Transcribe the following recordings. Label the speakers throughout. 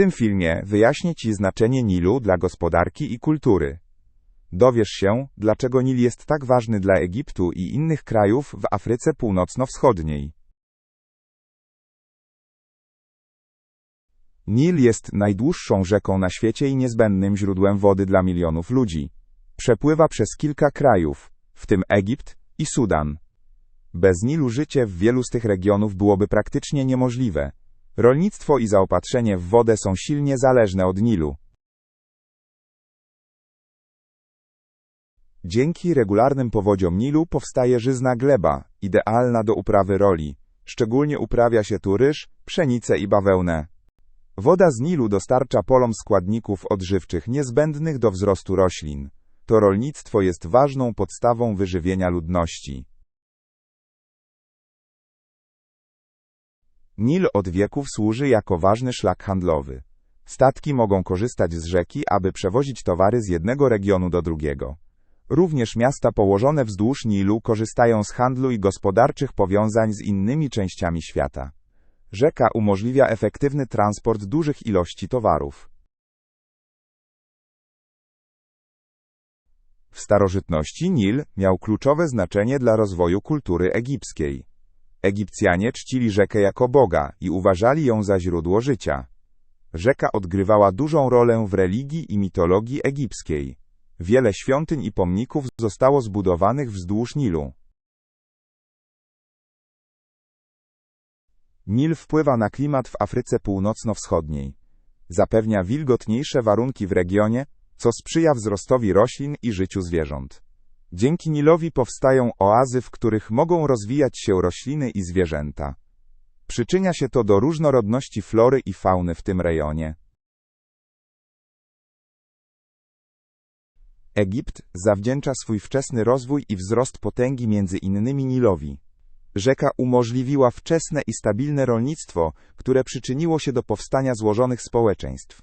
Speaker 1: tym filmie wyjaśnię Ci znaczenie Nilu dla gospodarki i kultury. Dowiesz się, dlaczego Nil jest tak ważny dla Egiptu i innych krajów w Afryce Północno-Wschodniej. Nil jest najdłuższą rzeką na świecie i niezbędnym źródłem wody dla milionów ludzi. Przepływa przez kilka krajów, w tym Egipt i Sudan. Bez Nilu życie w wielu z tych regionów byłoby praktycznie niemożliwe. Rolnictwo i zaopatrzenie w wodę są silnie zależne od Nilu. Dzięki regularnym powodziom Nilu powstaje żyzna gleba, idealna do uprawy roli. Szczególnie uprawia się tu ryż, pszenicę i bawełnę. Woda z Nilu dostarcza polom składników odżywczych niezbędnych do wzrostu roślin. To rolnictwo jest ważną podstawą wyżywienia ludności. Nil od wieków służy jako ważny szlak handlowy. Statki mogą korzystać z rzeki, aby przewozić towary z jednego regionu do drugiego. Również miasta położone wzdłuż Nilu korzystają z handlu i gospodarczych powiązań z innymi częściami świata. Rzeka umożliwia efektywny transport dużych ilości towarów. W starożytności Nil miał kluczowe znaczenie dla rozwoju kultury egipskiej. Egipcjanie czcili rzekę jako Boga i uważali ją za źródło życia. Rzeka odgrywała dużą rolę w religii i mitologii egipskiej. Wiele świątyń i pomników zostało zbudowanych wzdłuż Nilu. Nil wpływa na klimat w Afryce Północno-Wschodniej. Zapewnia wilgotniejsze warunki w regionie, co sprzyja wzrostowi roślin i życiu zwierząt. Dzięki Nilowi powstają oazy, w których mogą rozwijać się rośliny i zwierzęta. Przyczynia się to do różnorodności flory i fauny w tym rejonie. Egipt zawdzięcza swój wczesny rozwój i wzrost potęgi między innymi Nilowi. Rzeka umożliwiła wczesne i stabilne rolnictwo, które przyczyniło się do powstania złożonych społeczeństw.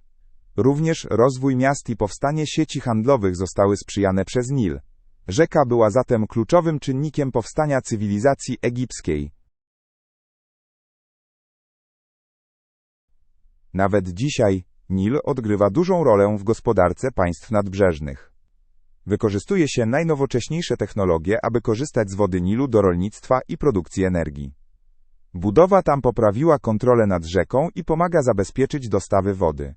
Speaker 1: Również rozwój miast i powstanie sieci handlowych zostały sprzyjane przez Nil. Rzeka była zatem kluczowym czynnikiem powstania cywilizacji egipskiej. Nawet dzisiaj Nil odgrywa dużą rolę w gospodarce państw nadbrzeżnych. Wykorzystuje się najnowocześniejsze technologie, aby korzystać z wody Nilu do rolnictwa i produkcji energii. Budowa tam poprawiła kontrolę nad rzeką i pomaga zabezpieczyć dostawy wody.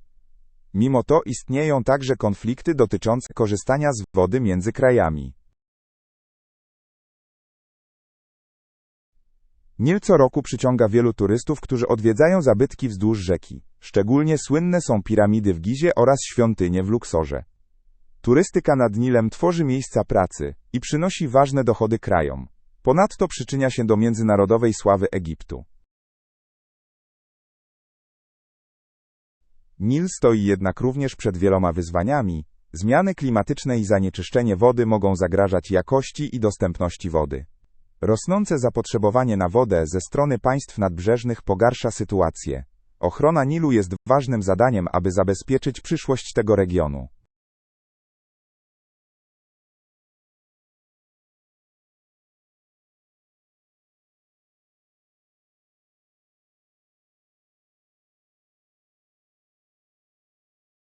Speaker 1: Mimo to istnieją także konflikty dotyczące korzystania z wody między krajami. Nil co roku przyciąga wielu turystów, którzy odwiedzają zabytki wzdłuż rzeki. Szczególnie słynne są piramidy w Gizie oraz świątynie w Luksorze. Turystyka nad Nilem tworzy miejsca pracy i przynosi ważne dochody krajom. Ponadto przyczynia się do międzynarodowej sławy Egiptu. Nil stoi jednak również przed wieloma wyzwaniami. Zmiany klimatyczne i zanieczyszczenie wody mogą zagrażać jakości i dostępności wody. Rosnące zapotrzebowanie na wodę ze strony państw nadbrzeżnych pogarsza sytuację. Ochrona Nilu jest ważnym zadaniem, aby zabezpieczyć przyszłość tego regionu.